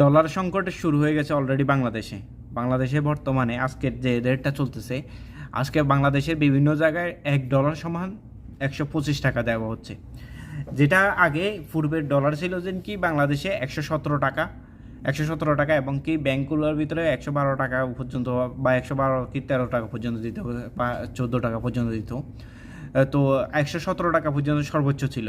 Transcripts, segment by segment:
Dollar সংকট শুরু হয়ে গেছে অলরেডি বাংলাদেশে। বাংলাদেশে বর্তমানে আজকের যে রেটটা চলতেছে, আজকে বাংলাদেশের বিভিন্ন জায়গায় এক ডলার সমান একশো পঁচিশ টাকা দেওয়া হচ্ছে। যেটা আগে পূর্বের ডলার ছিল যে কি বাংলাদেশে একশো সতেরো টাকা, একশো সতেরো টাকা এবং কি ব্যাঙ্কগুলোর ভিতরে একশো বারো টাকা পর্যন্ত বা একশো বারো কি তেরো টাকা পর্যন্ত দিত বা চোদ্দ টাকা পর্যন্ত দিত। তো একশো সতেরো টাকা পর্যন্ত সর্বোচ্চ ছিল।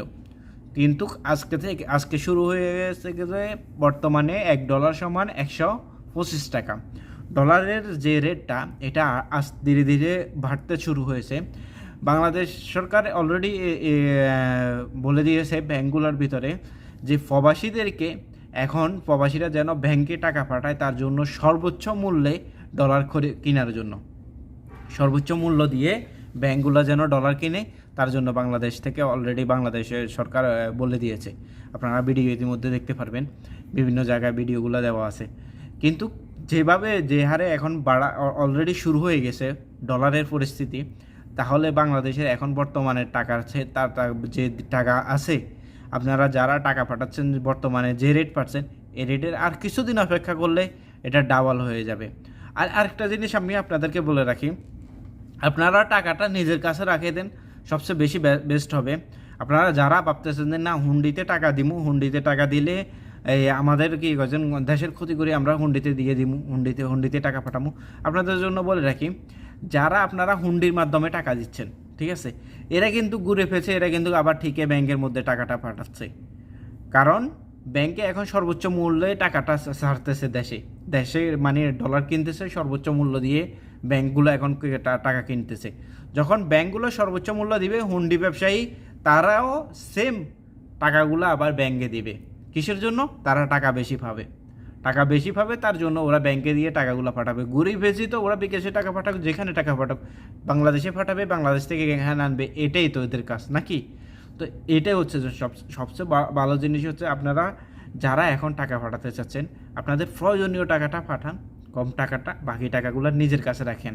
কিন্তু আজকে থেকে, আজকে শুরু হয়ে গেছে যে বর্তমানে এক ডলার সমান একশো পঁচিশ টাকা। ডলারের যে রেটটা, এটা আজ ধীরে ধীরে বাড়তে শুরু হয়েছে। বাংলাদেশ সরকার অলরেডি বলে দিয়েছে ব্যাঙ্কগুলোর ভিতরে যে প্রবাসীদেরকে এখন প্রবাসীরা যেন ব্যাংকে টাকা পাঠায়, তার জন্য সর্বোচ্চ মূল্যে ডলার কেনার জন্য। সর্বোচ্চ মূল্য দিয়ে ব্যাঙ্কগুলো যেন ডলার কিনে তার জন্য বাংলাদেশ থেকে অলরেডি বাংলাদেশের সরকার বলে দিয়েছে। আপনারা ভিডিও ইতিমধ্যে দেখতে পারবেন। বিভিন্ন জায়গায় ভিডিওগুলো দেওয়া আছে। কিন্তু যেভাবে যে হারে এখন বাড়া অলরেডি শুরু হয়ে গেছে ডলারের পরিস্থিতি, তাহলে বাংলাদেশের এখন বর্তমানে টাকা আছে তার যে টাকা আছে, আপনারা যারা টাকা পাঠাচ্ছেন বর্তমানে যে রেট পাচ্ছেন এই রেটের আর কিছুদিন অপেক্ষা করলে এটা ডাবল হয়ে যাবে। আর আরেকটা জিনিস আমি আপনাদেরকে বলে রাখি, আপনারা টাকাটা নিজের কাছে রাখে দেন সবচেয়ে বেশি বেস্ট হবে। আপনারা যারা ভাবতেছেন যে না, হুন্ডিতে টাকা দিমু, হুন্ডিতে টাকা দিলে, এই আমাদের কি করছেন দেশের ক্ষতি করে আমরা হুন্ডিতে দিয়ে দিমু, হুন্ডিতে হুন্ডিতে টাকা পাঠামু? আপনাদের জন্য বলে রাখি, যারা আপনারা হুন্ডির মাধ্যমে টাকা দিচ্ছেন, ঠিক আছে? এরা কিন্তু ঘুরে ফেছে, এরা কিন্তু আবার ঠিকই ব্যাংকের মধ্যে টাকাটা পাঠাচ্ছে। কারণ, ব্যাংকে এখন সর্বোচ্চ মূল্যে টাকাটা ছাড়তেছে দেশে। দেশে মানে ডলার কিনতেছে সর্বোচ্চ মূল্য দিয়ে ব্যাংকগুলো এখন টাকা কিনতেছে। যখন ব্যাংকগুলো সর্বোচ্চ মূল্য দিবে, হুন্ডি ব্যবসায়ী তারাও সেম টাকাগুলো আবার ব্যাংকে দিবে। কিসের জন্য? তারা টাকা বেশি পাবে। টাকা বেশি পাবে তার জন্য ওরা ব্যাংকে দিয়ে টাকাগুলো পাঠাবে। গরিব বেশি তো ওরা বিকাশে টাকা পাঠাবে যেখানে টাকা পাঠাবে বাংলাদেশে পাঠাবে, বাংলাদেশ থেকে এখানে আনবে, এটাই তো এদের কাজ, নাকি? তো এটাই হচ্ছে সব, সবচেয়ে ভালো জিনিস হচ্ছে আপনারা যারা এখন টাকা পাঠাতে চাচ্ছেন, আপনাদের প্রয়োজনীয় টাকাটা পাঠান। কম টাকাটা, বাকি টাকাগুলো নিজের কাছে রাখেন।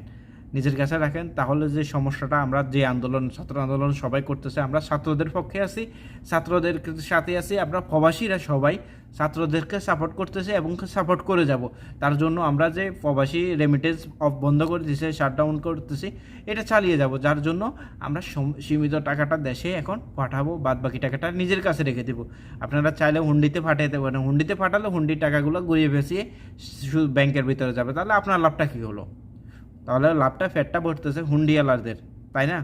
নিজের কাছে রাখেন, তাহলে যে সমস্যাটা আমরা, যে আন্দোলন, ছাত্র আন্দোলন সবাই করতেছে, আমরা ছাত্রদের পক্ষে আছি, ছাত্রদের সাথে আছি, আমরা প্রবাসীরা সবাই ছাত্রদেরকে সাপোর্ট করতেছে এবং সাপোর্ট করে যাব। তার জন্য আমরা যে প্রবাসী রেমিটেন্স অফ বন্ধ করে দিয়েছে শাটডাউন করতেছি, এটা চালিয়ে যাব। যার জন্য আমরা সীমিত টাকাটা দেশে এখন পাঠাবো বাদ বাকি টাকাটা নিজের কাছে রেখে দেবো। আপনারা চাইলে হুন্ডিতে পাঠাইতে পারেন। হুন্ডিতে পাঠালে হুন্ডির টাকাগুলো ঘুরিয়ে ভেসিয়ে শুধু ব্যাংকের ভিতরে যাবে। তাহলে আপনার লাভটা কী হলো? তাহলে লাভটা ফ্যাটটা ভরতেছে হুন্ডিয়ালারদের তাই না?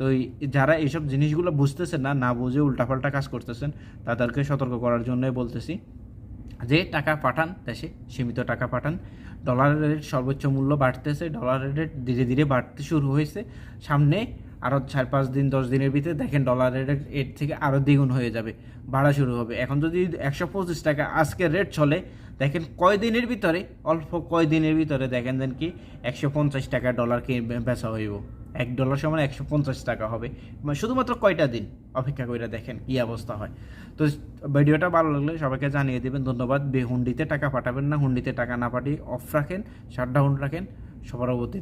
তো যারা এইসব জিনিসগুলো বুঝতেছেন না না বুঝে উল্টাপাল্টা কাজ করতেছেন, তাদেরকে সতর্ক করার জন্যই বলতেছি যে টাকা পাঠান দেশে, সীমিত টাকা পাঠান। ডলারের রেট সর্বোচ্চ মূল্য বাড়তেছে ডলারের রেট ধীরে ধীরে বাড়তে শুরু হয়েছে। সামনে আরও চার পাঁচ দিন, দশ দিনের ভিতরে দেখেন ডলারের রেট এর থেকে আরও দ্বিগুণ হয়ে যাবে, বাড়া শুরু হবে। এখন যদি একশো পঁচিশ টাকা আজকের রেট চলে দেখেন কয় দিনের ভিতরে, অল্প কয় দিনের ভিতরে দেখেন দেন কি, একশো পঞ্চাশ টাকা ডলার কি বেচা হইব। এক ডলার সমান একশো পঞ্চাশ টাকা হবে। মানে শুধুমাত্র কয়টা দিন? অপেক্ষা করে দেখেন কী অবস্থা হয়। তো ভিডিওটা ভালো লাগলে সবাইকে জানিয়ে দেবেন, ধন্যবাদ। বে, হুন্ডিতে টাকা পাঠাবেন না, হুন্ডিতে টাকা না পাঠিয়ে অফ রাখেন শাটডাউন রাখেন। সবার টাকা